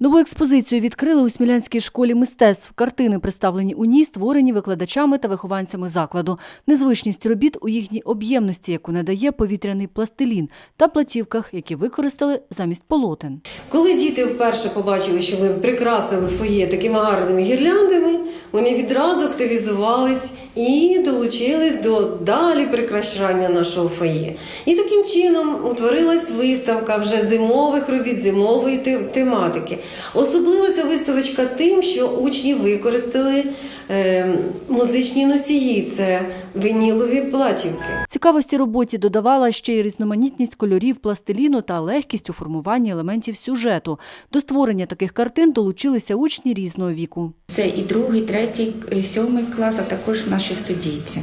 Нову експозицію відкрили у Смілянській школі мистецтв. Картини представлені у ній, створені викладачами та вихованцями закладу. Незвичність робіт у їхній об'ємності, яку надає повітряний пластилін, та платівках, які використали замість полотен. Коли діти вперше побачили, що ми прикрасили фоє такими гарними гірляндами, вони відразу активізувались і долучились до далі прикрашання нашого фоє. І таким чином утворилась виставка вже зимових робіт, зимової те- тематики. Особливо ця виставочка тим, що учні використали е, музичні носії, це вінілові платівки. Цікавості роботі додавала ще й різноманітність кольорів пластиліну та легкість у формуванні елементів сюжету. До створення таких картин долучилися учні різного віку. Це і другий, третій, сьомий клас, а також наші студійці.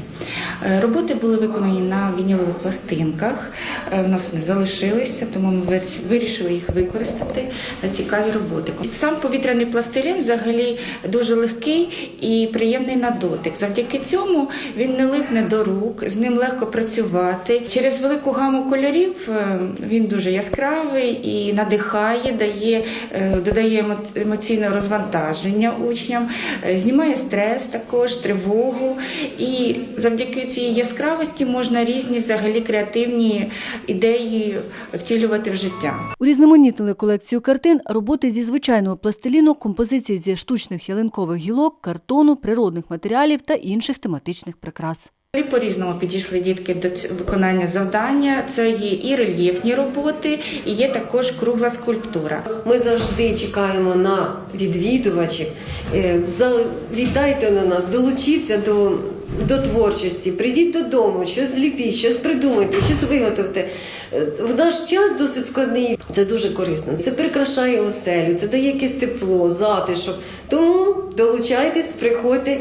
Е, Роботи були виконані на вінілових пластинках. Е, У нас вони залишилися, тому ми вирішили їх використати на цікаві роботи. Сам повітряний пластилін взагалі дуже легкий і приємний на дотик. Завдяки цьому він не липне до рук, з ним легко працювати. Через велику гаму кольорів е, він дуже яскравий і надихає, дає, е, додає емоційне розвантаження учням, е, знімає стрес також, тривогу. І завдяки цій яскравості можна різні взагалі креативні ідеї втілювати в життя. Урізноманітнили колекцію картин роботи зі звичайного пластиліну, композиції зі штучних ялинкових гілок, картону, природних матеріалів та інших тематичних прикрас. І по-різному підійшли дітки до виконання завдання. Це є і рельєфні роботи, і є також кругла скульптура. Ми завжди чекаємо на відвідувачів. Е, Завітайте на нас, долучіться до, до творчості, прийдіть додому, щось зліпіть, щось придумайте, щось виготовте. Е, В наш час досить складний. Це дуже корисно. Це прикрашає оселю, це дає якесь тепло, затишок. Тому долучайтесь, приходьте